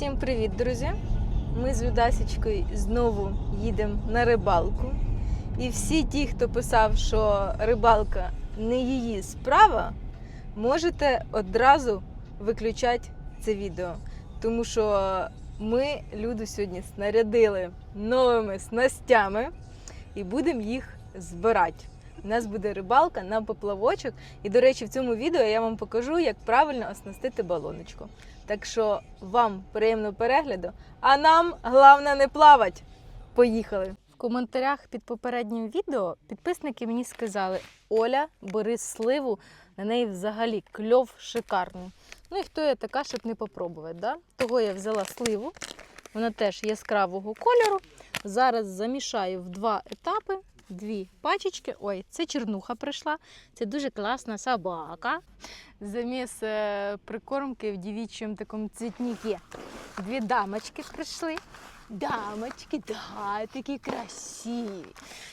Всім привіт, друзі! Ми з Людасічкою знову їдемо на рибалку. І всі ті, хто писав, що рибалка не її справа, можете одразу виключати це відео. Тому що ми Люду сьогодні снарядили новими снастями і будемо їх збирати. У нас буде рибалка на поплавочок. І, до речі, в цьому відео я вам покажу, як правильно оснастити балоночку. Так що вам приємного перегляду, а нам головне не плавати. Поїхали! В коментарях під попереднім відео підписники мені сказали: Оля, бери сливу, на неї взагалі кльов шикарний. Ну і хто я така, щоб не попробувати? Да? Того я взяла сливу, вона теж яскравого кольору. Зараз замішаю в два етапи. Дві пачечки. Ой, це чернуха прийшла. Це дуже класна собака. Заміс е, прикормки в дівічому такому цвітнику. Дві дамочки прийшли. Дамочки, да, такі красиві,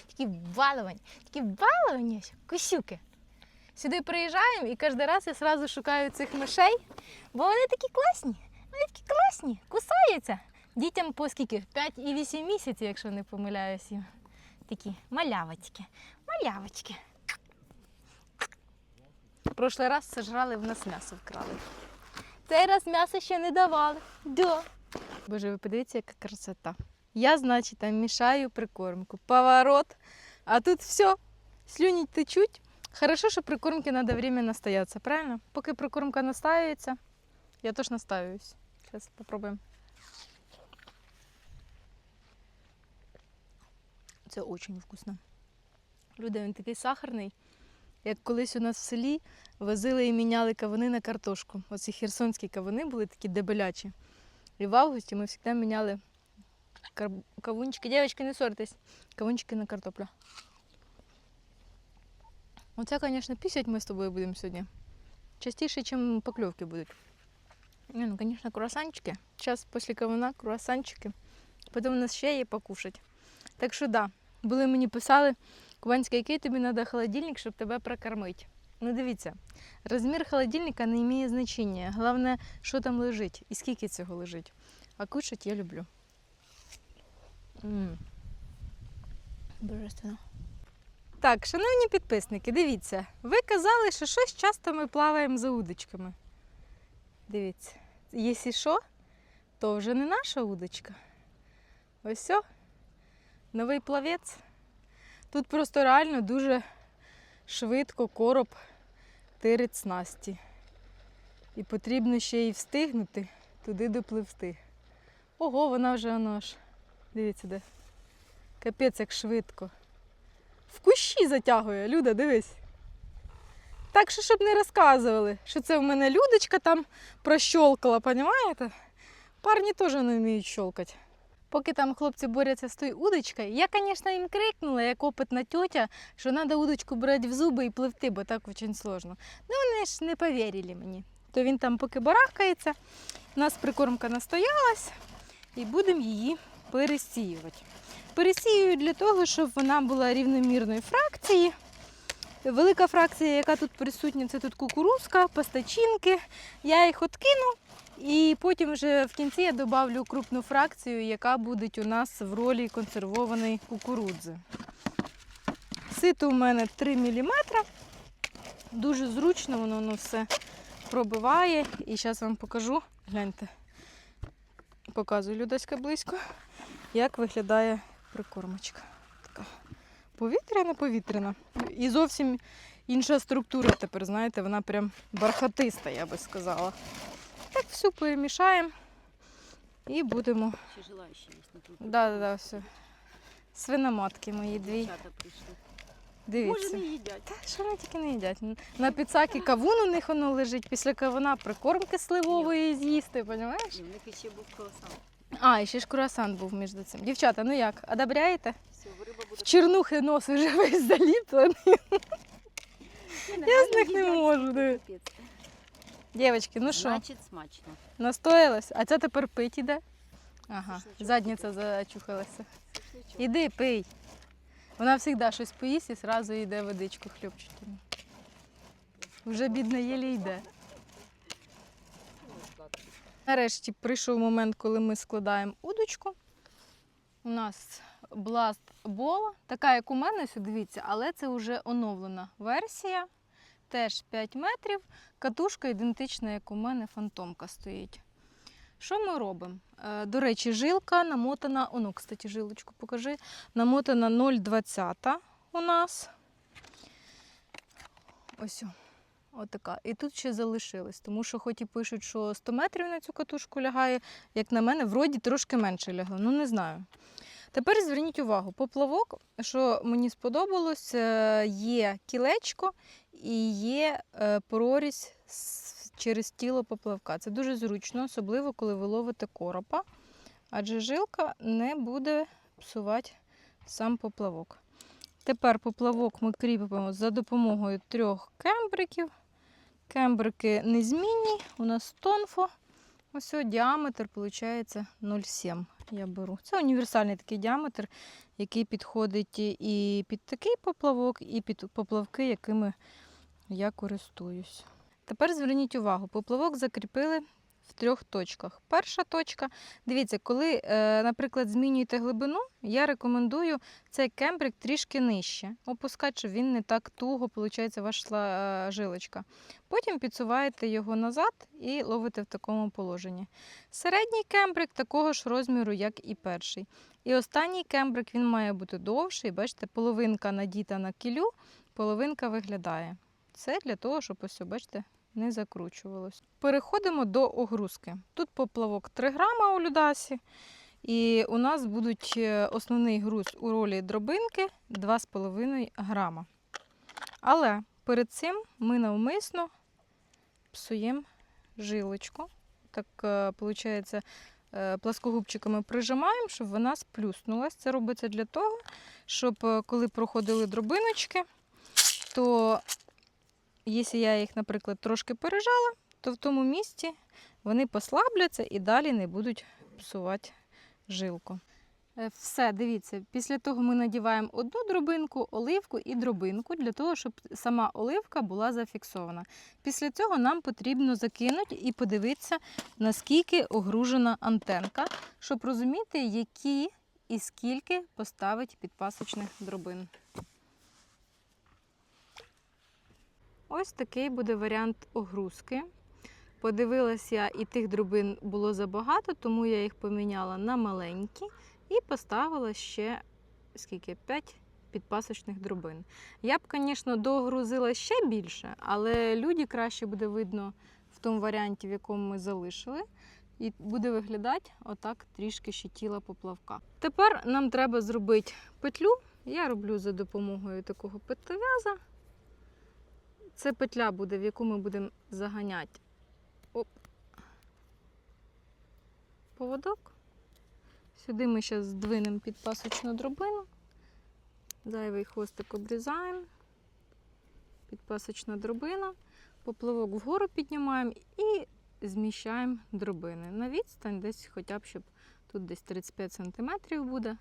такі баловані, такі баловані, косюки. Сюди приїжджаємо і кожен раз я одразу шукаю цих мишей, бо вони такі класні, вони такі класні, кусаються. Дітям по скільки? 5 і 8 місяців, якщо не помиляюсь їм. Такі малявочки, малявочки. Прошлий раз сожрали, в нас м'ясо вкрали. Цей раз м'ясо ще не давали. Да. Боже, ви подивіться, яка красота. Я, значить, там мішаю прикормку. Поворот. А тут все, слюні течуть. Хорошо, що прикормки треба время настояться, правильно? Поки прикормка настаюється, я теж настаююсь. Зараз спробуємо. Це дуже вкусно. Люди, він такий сахарний. Як колись у нас в селі возили і міняли кавуни на картошку. Оці херсонські кавуни були такі дебелячі. І в августі ми завжди міняли кавунчики. Дівчатки, не ссорьтесь. Кавунчики на картоплю. Оце, звісно, пісять ми з тобою будемо сьогодні. Частіше, ніж покльовки будуть. Не, ну, звісно, круасанчики. Зараз після кавуна круасанчики. Потім у нас ще є покушать. Так що да, були мені писали, Кубанська, який тобі треба холодильник, щоб тебе прокормити. Ну дивіться, розмір холодильника не має значення. Головне, що там лежить і скільки цього лежить. А кушати я люблю. м Божественно. Так, шановні підписники, дивіться, ви казали, що щось часто ми плаваємо за удочками. Дивіться, якщо що, то вже не наша удочка. Ось все. Новий плавець. Тут просто реально дуже швидко короб тирить снасті. І потрібно ще й встигнути туди допливти. Ого, вона вже воно ж. Дивіться де. Капець як швидко. В кущі затягує, Люда, дивись. Так що, щоб не розказували, що це в мене Людочка там прощолкала, понімаєте? Парні теж не вміють щолкати. Поки там хлопці борються з тою удочкою, я, звісно, їм крикнула, як опитна тьотя, що треба удочку брати в зуби і пливти, бо так дуже складно. Ну вони ж не повірили мені. То він там поки барахкається, у нас прикормка настоялась і будемо її пересіювати. Пересіюю для того, щоб вона була рівномірної фракції. Велика фракція, яка тут присутня, це тут кукурузка, пастачинки. Я їх откину і потім вже в кінці я додавлю крупну фракцію, яка буде у нас в ролі консервованої кукурудзи. Сито у мене 3 мм. Дуже зручно, воно, воно все пробиває. І зараз вам покажу. Гляньте, показую Людоська близько, як виглядає прикормочка. Така повітряна, повітряна. І зовсім інша структура тепер, знаєте, вона прям бархатиста, я би сказала. Так все перемішаємо і будемо. Ще желаючі є тут. Да, да, да, все. Свиноматки мої дві. Дивіться. Може, не їдять. Та що вони тільки не їдять. На підсакі кавун у них воно лежить, після кавуна прикормки сливової з'їсти, розумієш? В них ще був круасан. А, і ще ж круасан був між цим. Дівчата, ну як, одобряєте? В чернухи нос вже весь заліплений. Я з них не можу. диви. Дівчатки, ну що, Значить, смачно. настоялась? А це тепер пить іде? Ага, задниця зачухалася. Іди, пий. Вона завжди щось поїсть і одразу йде водичку хлюпчуть. Вже бідна єлі йде. Нарешті прийшов момент, коли ми складаємо удочку. У нас Blast Ball, така як у мене, дивіться, але це вже оновлена версія. Теж 5 метрів. Катушка ідентична, як у мене, фантомка стоїть. Що ми робимо? Е, До речі, жилка намотана, оно, кстати, жилочку покажи. Намотана 0,20 у нас. Ось. Отака. І тут ще залишилось, тому що хоч і пишуть, що 100 метрів на цю катушку лягає, як на мене, вроді трошки менше лягло. Ну не знаю. Тепер зверніть увагу, поплавок, що мені сподобалось, е, є кілечко і є е, прорізь через тіло поплавка. Це дуже зручно, особливо коли ви ловите коропа, адже жилка не буде псувати сам поплавок. Тепер поплавок ми кріпимо за допомогою трьох кембриків. Кембрики незмінні, у нас тонфо. Ось діаметр виходить 0,7 я беру. Це універсальний такий діаметр, який підходить і під такий поплавок, і під поплавки, якими я користуюсь. Тепер зверніть увагу, поплавок закріпили в трьох точках. Перша точка, дивіться, коли, е, наприклад, змінюєте глибину, я рекомендую цей кембрик трішки нижче. Опускати, щоб він не так туго, виходить, ваша е, жилочка. Потім підсуваєте його назад і ловите в такому положенні. Середній кембрик такого ж розміру, як і перший. І останній кембрик він має бути довший. Бачите, половинка надіта на кілю, половинка виглядає. Це для того, щоб ось, бачите, не закручувалось. Переходимо до огрузки. Тут поплавок 3 грама у Людасі. І у нас будуть е, основний груз у ролі дробинки 2,5 грама. Але перед цим ми навмисно псуємо жилочку. Так, виходить, пласкогубчиками прижимаємо, щоб вона сплюснулась. Це робиться для того, щоб е, коли проходили дробиночки, то якщо я їх, наприклад, трошки пережала, то в тому місці вони послабляться і далі не будуть псувати жилку. Е, Все, дивіться, після того ми надіваємо одну дробинку, оливку і дробинку для того, щоб сама оливка була зафіксована. Після цього нам потрібно закинути і подивитися, наскільки огружена антенка, щоб розуміти, які і скільки поставить підпасочних дробин. Ось такий буде варіант огрузки. Подивилася я, і тих дробин було забагато, тому я їх поміняла на маленькі і поставила ще скільки? 5 підпасочних дробин. Я б, звісно, догрузила ще більше, але люди краще буде видно в тому варіанті, в якому ми залишили. І буде виглядати отак трішки ще тіла поплавка. Тепер нам треба зробити петлю. Я роблю за допомогою такого петлев'яза. Це петля буде, в яку ми будемо заганяти Оп. поводок. Сюди ми зараз здвинемо підпасочну дробину. Зайвий хвостик обрізаємо. Підпасочна дробина. Поплавок вгору піднімаємо і зміщаємо дробини. На відстань десь хоча б, щоб тут десь 35 см буде,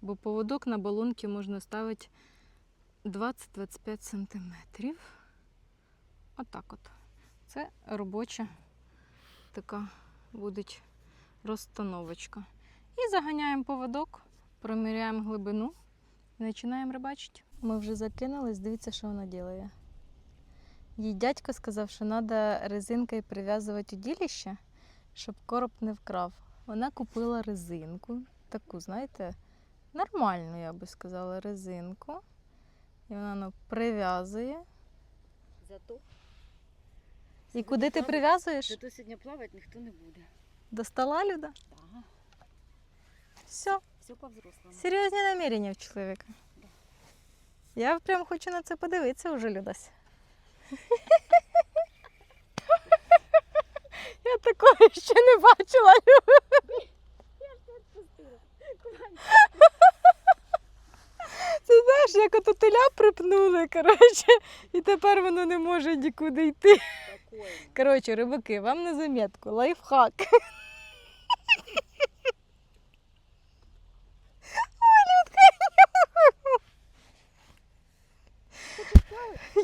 бо поводок на балонки можна ставити 20-25 см. Отак от. Це робоча така буде розстановочка. І заганяємо поводок, проміряємо глибину і починаємо рибачити. Ми вже закинулись, дивіться, що вона робить. Їй дядько сказав, що треба резинкою прив'язувати удилище, щоб короб не вкрав. Вона купила резинку, таку, знаєте, нормальну, я би сказала, резинку. І вона ну, прив'язує. Зато, І куди ти прив'язуєш? зато сьогодні плавати ніхто не буде. До стола, Люда? Ага. Все, Все по-взрослому. серйозні намірення в чоловіка. Я прям хочу на це подивитися вже, Людась. Я такого ще не бачила. Це знаєш, як ото теля припнули, коротше, і тепер воно не може нікуди йти. Коротше, рибаки, вам на замітку, лайфхак.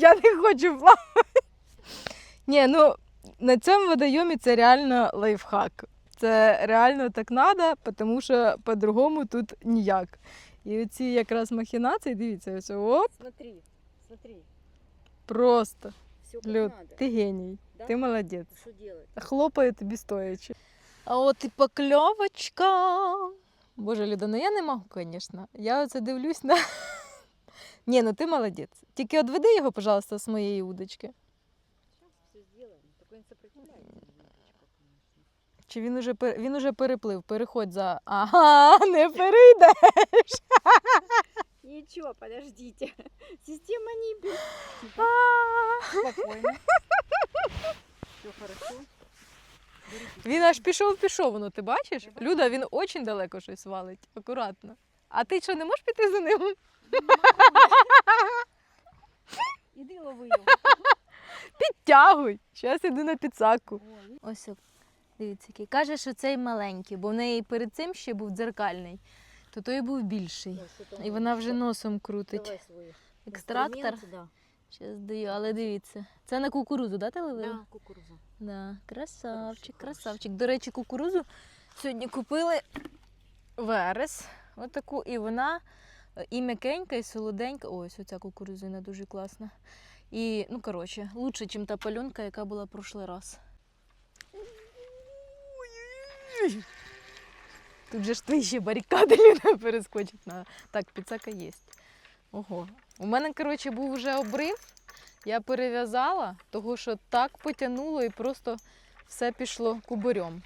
Я не хочу плавати. Ні, ну на цьому водойомі це реально лайфхак. Це реально так треба, тому що по-другому тут ніяк. І оці якраз махінації, дивіться, ось оп, Смотри, смотри. просто. Все как Люд, надо. ти геній, Да? ти молодець. Что делать? Хлопаю тобі стоячи. А от і покльовочка. Боже, Люда, ну я не можу, звісно. Я оце дивлюсь на. Ні, ну ти молодець. Тільки одведи його, пожалуйста, з моєї удочки. Чи він уже, пер- він уже переплив, переходь за. Ага, не перейде. Ничего, подождите. Система не. Спокойно. Все хорошо. Він аж пішов, пішов, ну ти бачиш? Люда, він дуже далеко щось валить. Акуратно. А ти що, не можеш піти за ним? Іди лови його. Підтягуй. Зараз іду на підсаку. Ось, дивіться, який. Каже, що цей маленький, бо в неї перед цим ще був дзеркальний, то той був більший. І вона вже носом крутить. Екстрактор. Зараз даю, але дивіться. Це на кукурузу, да, ти ловила? Да, кукуруза. Да. Красавчик, красавчик. До речі, кукурузу сьогодні купили верес. Отаку, і вона е, і м'якенька, і солоденька. Ось оця кукурузина дуже класна. І, ну, коротше, лучше, ніж та пальонка, яка була прошлий раз. Тут же ж твої ще барикади Люда перескочить на. Так, підсака є. Ого. У мене, коротше, був вже обрив. Я перев'язала, того що так потягнуло і просто все пішло кубарем.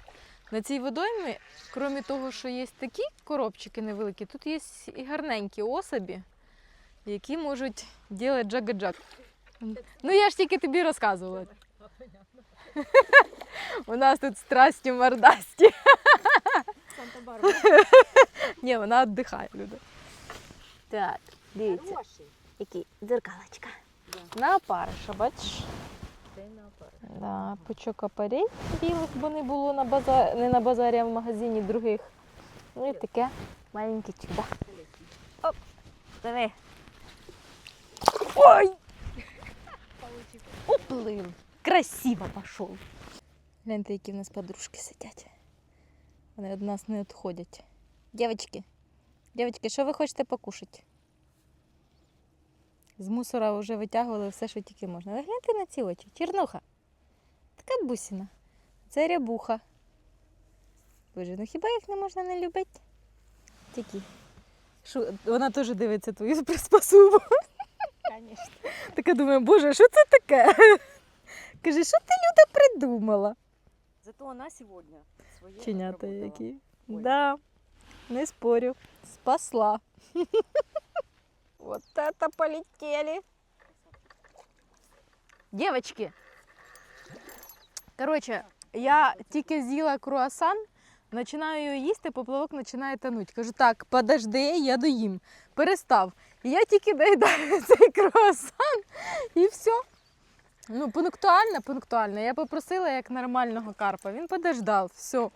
На цій водоймі, крім того, що є такі коробчики невеликі, тут є і гарненькі особі, які можуть робити джага-джаг. Ну я ж тільки тобі розказувала. У нас тут страсті мордасті. Санта-Барбара. Ні, вона віддихає, люди. Так, дивіться, які дзеркалочка. На опариша, бачиш? Да, пучок апарей білих, бо не було на базарі, не на базарі, а в магазині других. Ну і таке маленьке чудо. Диви. Ой! Уплив. Красиво пішов. Гляньте, які в нас подружки сидять. Вони від нас не відходять. Дівчатки, дівчатки, що ви хочете покушати? З мусора вже витягували все, що тільки можна. Ви гляньте на ці очі. Чернуха. Така бусина. Це рябуха. Боже, ну хіба їх не можна не любити? Такі. Шо, вона теж дивиться твою приспособу. Конечно. Така думає, боже, що це таке? Каже, що ти Люда придумала? Зато она сегодня своє Чинята отработала. які. Ой. Да, не спорю. Спасла. Вот это полетели. Девочки. Короче, я тільки з'їла круасан, починаю його їсти, поплавок починає тонути. Кажу, так, подожди, я доїм. Перестав. І я тільки доїдаю цей круасан і все. Ну, пунктуально, пунктуально. Я попросила як нормального карпа. Він подождав, все.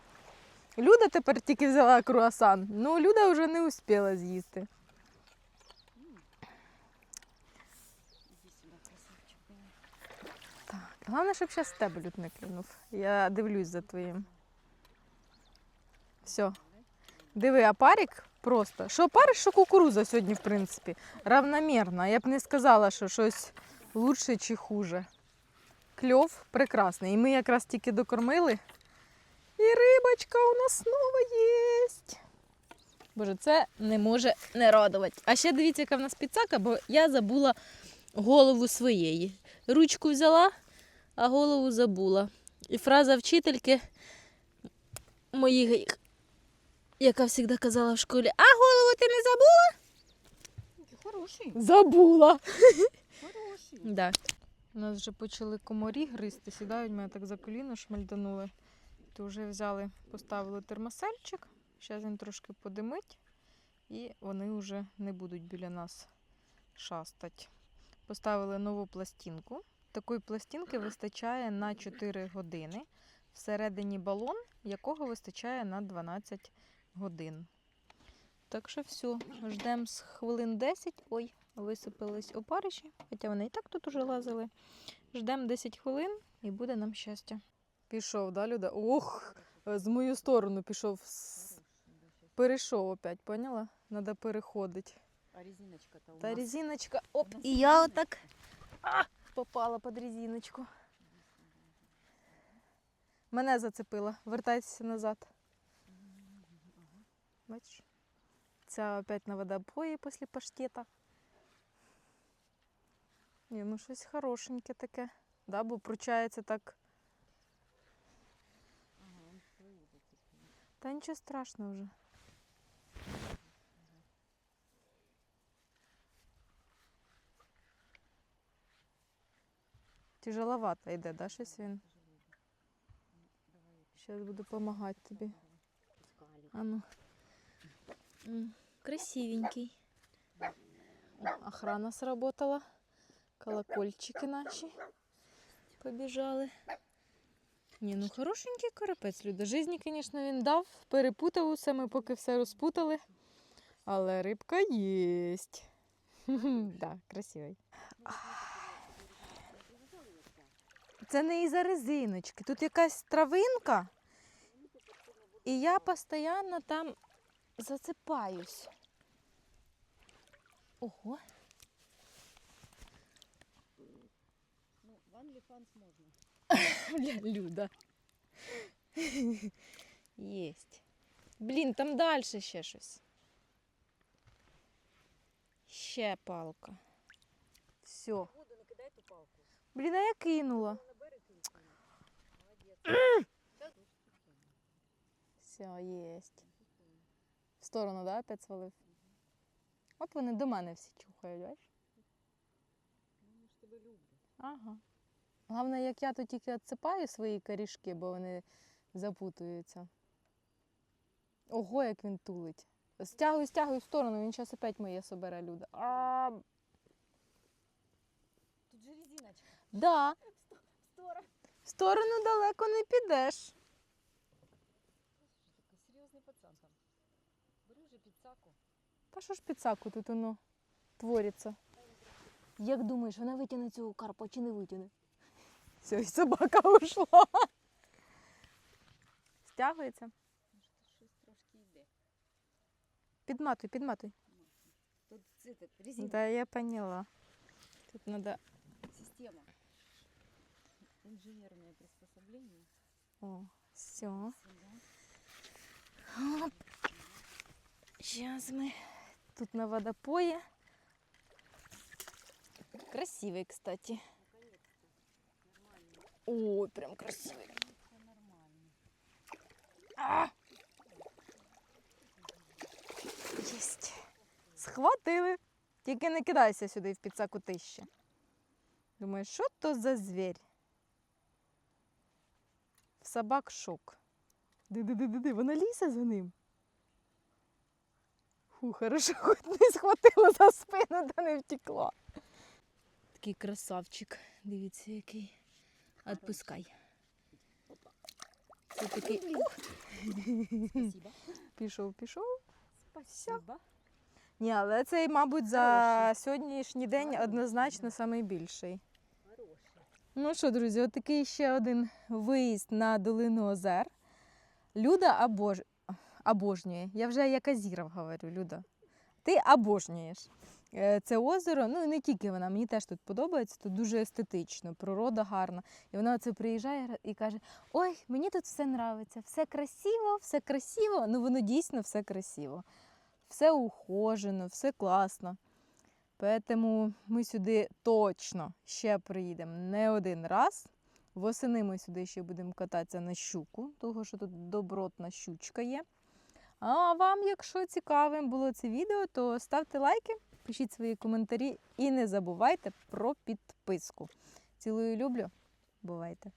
Люда тепер тільки взяла круасан. Ну, Люда вже не успіла з'їсти. Так. Головне, щоб зараз тебе люд не клюнув. Я дивлюсь за твоїм. Все. Диви, а парік просто. Що парик, що кукуруза сьогодні, в принципі. Равномірно. Я б не сказала, що щось лучше чи хуже. Кльов прекрасний. І ми якраз тільки докормили. І рибочка у нас знову є. Боже, це не може не радувати. А ще дивіться, яка в нас підсака, бо я забула голову своєї. Ручку взяла, а голову забула. І фраза вчительки моїх, яка завжди казала в школі: А голову ти не забула? Хороший. Забула. Хороший. Да. У нас вже почали комарі гризти, сідають, мене так за коліно шмальданули. То вже взяли, поставили термосельчик. Зараз він трошки подимить, і вони вже не будуть біля нас шастати. Поставили нову пластинку. Такої пластинки вистачає на 4 години. Всередині балон, якого вистачає на 12 годин. Так що все, ждемо з хвилин 10. Ой, висипались опариші, хоча вони і так тут уже лазили. ждемо 10 хвилин і буде нам щастя. Пішов, да, Люда? Ох, з мою сторону пішов. Перейшов опять, поняла? Надо переходити. А резиночка-то у Та резиночка, оп, і я отак а, попала під резиночку. Мене зацепила. Вертайтеся назад. Бачиш? Ця опять на водопої після паштета. Ні, ну щось хорошеньке таке. Да, бо пручається так. Ага. Та нічого страшного вже. Тяжеловато йде, да, щось він? Зараз буду допомагати тобі. Пускали. А ну. Красивенький. Охрана сработала. Колокольчики наші побіжали. Ні, ну хорошенький карапець, Люда. Жизні, звісно, він дав, перепутав усе, ми поки все розпутали. Але рибка єсть. Так, красивий. Це не із-за резиночки. Тут якась травинка. І я постійно там зацепаюсь. Ого. Ну, в OnlyFans можно. Бля, Люда. Єсть. Блін, там далі ще щось. Ще палка. Все. Воду не кидай ту палку. Блін, а я кинула. Все, єсть. В сторону, да, опять свалив? От вони до мене всі чухають, бачиш? Ну, ж тебя любим. Ага. Головне, як я то тільки відсипаю свої корішки, бо вони запутуються. Ого, як він тулить. Стягую, стягую в сторону, він зараз опять моє собере люда. А, Тут же резиночка. да, Стора. в сторону далеко не підеш. Серьезный пацан там. Бери же пиццаку. Та що ж підсаку тут воно твориться? Як думаєш, вона витягне цього карпа чи не витягне? Все, і собака ушла. Стягується. Может, щось трошки йде. Підматуй, підматуй. Тут этот, резинка. Да, я поняла. Тут треба. Система. Инженерное приспособление. О, все. Сюда. Сейчас мы тут на водопое. Красивый, кстати. Ой, прям нормально. А! Єсть. Схватили. Тільки не кидайся сюди в підсаку тище. Думаю, що то за звір? В собак шок. Ди-ди-ди-ди, вона лізе за ним. Фу, хорошо, хоч не схватила за спину та не втекла. Такий красавчик. Дивіться, який. Отпускай. Це такий. Спасибо. Пішов, пішов. Спасибо. Ні, але цей, мабуть, за сьогоднішній день однозначно найбільший. Ну що, друзі, от такий ще один виїзд на долину озер. Люда обож... обожнює. Я вже як Азіров говорю, Люда. Ти обожнюєш. Е, Це озеро, ну і не тільки вона, мені теж тут подобається, тут дуже естетично, природа гарна. І вона це приїжджає і каже: Ой, мені тут все нравиться, все красиво, все красиво. Ну воно дійсно все красиво. Все ухожено, все класно. Тому ми сюди точно ще приїдемо не один раз. Восени ми сюди ще будемо кататися на щуку, тому що тут добротна щучка є. А вам, якщо цікавим було це відео, то ставте лайки, пишіть свої коментарі і не забувайте про підписку. Цілую люблю. Бувайте!